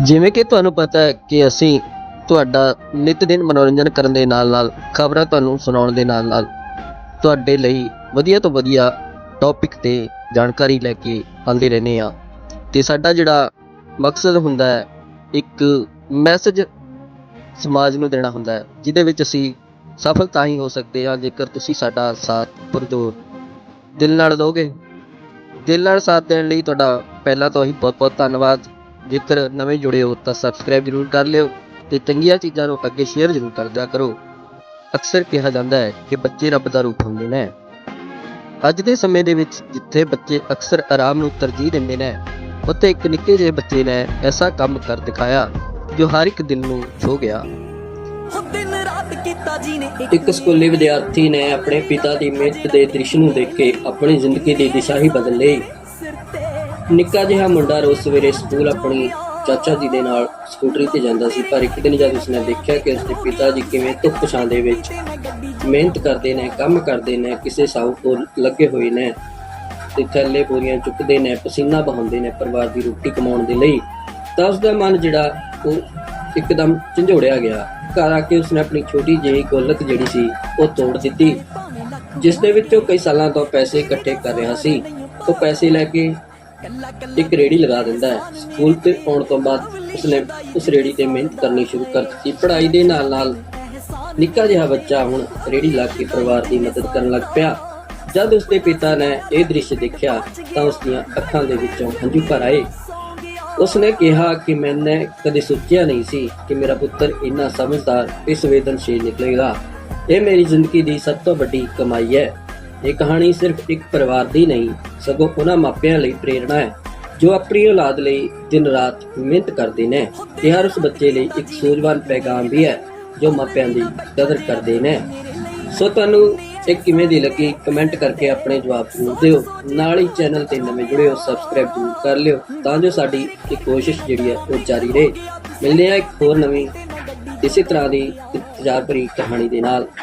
ਜਿਵੇਂ ਕਿ ਤੁਹਾਨੂੰ ਪਤਾ ਹੈ ਕਿ ਅਸੀਂ ਤੁਹਾਡਾ ਨਿਤ ਦਿਨ ਮਨੋਰੰਜਨ ਕਰਨ ਦੇ ਨਾਲ ਨਾਲ ਖਬਰਾਂ ਤੁਹਾਨੂੰ ਸੁਣਾਉਣ ਦੇ ਨਾਲ ਨਾਲ ਤੁਹਾਡੇ ਲਈ ਵਧੀਆ ਤੋਂ ਵਧੀਆ ਟੌਪਿਕ ਤੇ ਜਾਣਕਾਰੀ ਲੈ ਕੇ ਆਉਂਦੇ ਰਹਿੰਦੇ ਆ ਤੇ ਸਾਡਾ ਜਿਹੜਾ ਮਕਸਦ ਹੁੰਦਾ ਹੈ, ਇੱਕ ਮੈਸੇਜ ਸਮਾਜ ਨੂੰ ਦੇਣਾ ਹੁੰਦਾ ਹੈ, ਜਿਹਦੇ ਵਿੱਚ ਅਸੀਂ ਸਫਲ ਤਾਂ ਹੀ ਹੋ ਸਕਦੇ ਹਾਂ, ਜੇਕਰ ਤੁਸੀਂ ਸਾਡਾ ਸਾਥ ਪੁਰਜੋਰ ਦਿਲ ਨਾਲ ਦੋਗੇ ਦਿਲ ਨਾਲ ਸਾਥ ਦੇਣ ਲਈ ਤੁਹਾਡਾ ਪਹਿਲਾਂ ਤੋਂ ਹੀ ਬਹੁਤ ਬਹੁਤ ਧੰਨਵਾਦ। ਜੇਕਰ ਨਵੇਂ ਜੁੜੇ ਹੋ ਤਾਂ ਸਬਸਕ੍ਰਾਈਬ ਜ਼ਰੂਰ ਕਰ ਲਿਓ ਤੇ ਚੰਗੀਆਂ ਚੀਜ਼ਾਂ ਨੂੰ ਅੱਗੇ ਸ਼ੇਅਰ ਜ਼ਰੂਰ ਕਰ ਦਿਆ ਕਰੋ। ਅਕਸਰ ਕਿਹਾ ਜਾਂਦਾ ਹੈ ਕਿ ਬੱਚੇ ਰੱਬ ਦਾ ਰੂਪ ਹੁੰਦੇ ਨੇ। ਅੱਜ ਦੇ ਸਮੇਂ ਦੇ ਵਿੱਚ ਜਿੱਥੇ ਬੱਚੇ ਅਕਸਰ ਆਰਾਮ ਨੂੰ ਤਰਜੀਹ ਦਿੰਦੇ ਨੇ ਉੱਥੇ ਇੱਕ ਨਿੱਕੇ ਜਿਹੇ ਬੱਚੇ ਨੇ ਐਸਾ ਕੰਮ ਕਰ ਦਿਖਾਇਆ ਜੋ ਹਰ ਇੱਕ ਦਿਲ ਨੂੰ ਛੋ ਗਿਆ। ਹੋ ਦਿਨ ਰਾਤ ਕੀਤਾ ਜੀ ਨੇ ਇੱਕ ਸਕੂਲੀ ਵਿਦਿਆਰਥੀ ਨੇ ਆਪਣੇ ਪਿਤਾ ਦੀ ਮਿਹਨਤ ਦੇ ਦ੍ਰਿਸ਼ ਨੂੰ ਦੇਖ ਕੇ ਆਪਣੀ ਜ਼ਿੰਦਗੀ ਦੀ ਦਿਸ਼ਾ ਹੀ ਬਦਲ ਲਈ। ਨਿੱਕਾ ਜਿਹਾ ਮੁੰਡਾ ਰੋਜ਼ ਸਵੇਰੇ ਸਕੂਲ ਆਪਣੀ ਚਾਚਾ ਜੀ ਦੇ ਨਾਲ ਸਕੂਟਰੀ ਤੇ ਜਾਂਦਾ ਸੀ, ਪਰ ਇੱਕ ਦਿਨ ਜਦ ਉਸਨੇ ਦੇਖਿਆ ਕਿ ਉਸਦੇ ਪਿਤਾ ਜੀ ਕਿਵੇਂ ਧੁੱਪ ਛਾਂ ਦੇ ਵਿੱਚ ਮਿਹਨਤ ਕਰਦੇ ਨੇ, ਕੰਮ ਕਰਦੇ ਨੇ, ਕਿਸੇ ਸਾਊ ਕੋਲ ਲੱਗੇ ਹੋਏ ਨੇ ਤੇ ਥੱਲੇ ਬੋਰੀਆਂ ਚੁੱਕਦੇ ਨੇ, ਪਸੀਨਾ ਬਹਾਉਂਦੇ ਨੇ ਪਰਿਵਾਰ ਦੀ ਰੋਟੀ ਕਮਾਉਣ ਦੇ ਲਈ, ਤਾਂ ਉਸਦਾ ਮਨ ਜਿਹੜਾ ਉਹ ਇੱਕਦਮ ਝੰਜੋੜਿਆ ਗਿਆ। ਘਰ ਆ ਕੇ ਉਸਨੇ ਆਪਣੀ ਛੋਟੀ ਜਿਹੀ ਗੋਲਕ ਜਿਹੜੀ ਸੀ, ਉਹ ਤੋੜ ਦਿੱਤੀ ਜਿਸ ਦੇ ਵਿੱਚੋਂ ਕਈ ਸਾਲਾਂ ਤੋਂ ਪੈਸੇ ਇਕੱਠੇ ਕਰ ਰਿਹਾ ਸੀ। ਉਹ ਪੈਸੇ ਲੈ ਕੇ ਇੱਕ ਰੇੜੀ ਲਗਾ ਦਿੰਦਾ ਹੈ। ਸਕੂਲ ਤੇ ਆਉਣ ਤੋਂ ਬਾਅਦ ਉਸਨੇ ਉਸ ਰੇੜੀ ਤੇ ਮਿਹਨਤ ਕਰਨੀ ਸ਼ੁਰੂ ਕਰ ਦਿੱਤੀ। ਪੜ੍ਹਾਈ ਦੇ ਨਾਲ ਨਾਲ ਨਿੱਕਾ ਜਿਹਾ ਬੱਚਾ ਹੁਣ ਰੇੜੀ ਲਾ ਕੇ ਪਰਿਵਾਰ ਦੀ ਮਦਦ ਕਰਨ ਲੱਗ ਪਿਆ। ਜਦ ਉਸਦੇ ਪਿਤਾ ਨੇ ਇਹ ਦ੍ਰਿਸ਼ ਦੇਖਿਆ, ਤਾਂ ਉਸ ਦੀਆਂ ਅੱਖਾਂ ਦੇ ਵਿੱਚੋਂ ਹੰਝੂ ਭਰ ਆਏ। ਉਸਨੇ ਕਿਹਾ ਕਿ ਮੈਨੇ ਕਦੇ ਸੋਚਿਆ ਨਹੀਂ ਸੀ ਕਿ ਮੇਰਾ ਪੁੱਤਰ ਇੰਨਾ ਸਮਝਦਾਰ ਤੇ ਸੰਵੇਦਨਸ਼ੀਲ ਨਿਕਲੇਗਾ। ਇਹ ਮੇਰੀ ਜ਼ਿੰਦਗੀ ਦੀ ਸਭ ਤੋਂ ਵੱਡੀ ਕਮਾਈ ਹੈ। ਇਹ ਕਹਾਣੀ ਸਿਰਫ ਇੱਕ ਪਰਿਵਾਰ ਦੀ ਨਹੀਂ, ਸਗੋਂ ਉਹਨਾਂ ਮਾਪਿਆਂ ਲਈ ਪ੍ਰੇਰਣਾ ਹੈ, ਜੋ ਆਪਣੀ ਔਲਾਦ ਲਈ ਦਿਨ ਰਾਤ ਮਿਹਨਤ ਕਰਦੇ ਨੇ ਇਹ ਹਰ ਉਸ ਬੱਚੇ ਲਈ ਇੱਕ ਸੂਝਵਾਨ ਪੈਗਾਮ ਵੀ ਹੈ, ਜੋ ਮਾਪਿਆਂ ਦੀ ਕਦਰ ਕਰਦੇ ਨੇ। ਸੋ ਤੁਹਾਨੂੰ ਇਹ ਕਿਵੇਂ ਦੀ ਲੱਗੀ, ਕਮੈਂਟ ਕਰਕੇ ਆਪਣੇ ਜਵਾਬ ਜ਼ਰੂਰ ਦਿਓ। ਨਾਲ ਹੀ ਚੈਨਲ ਤੇ ਨਵੇਂ ਜੁੜੇ ਹੋ, ਸਬਸਕ੍ਰਾਈਬ ਜ਼ਰੂਰ ਕਰ ਲਿਓ, ਤਾਂ ਜੋ ਸਾਡੀ ਇਹ ਕੋਸ਼ਿਸ਼ ਜਿਹੜੀ ਹੈ, ਉਹ ਜਾਰੀ ਰਹੇ। ਮਿਲਦੇ ਆ ਇੱਕ ਹੋਰ ਨਵੀਂ, ਇਸੇ ਤਰ੍ਹਾਂ ਦੀ ਇੰਤਜ਼ਾਰ ਭਰੀ ਕਹਾਣੀ ਦੇ ਨਾਲ।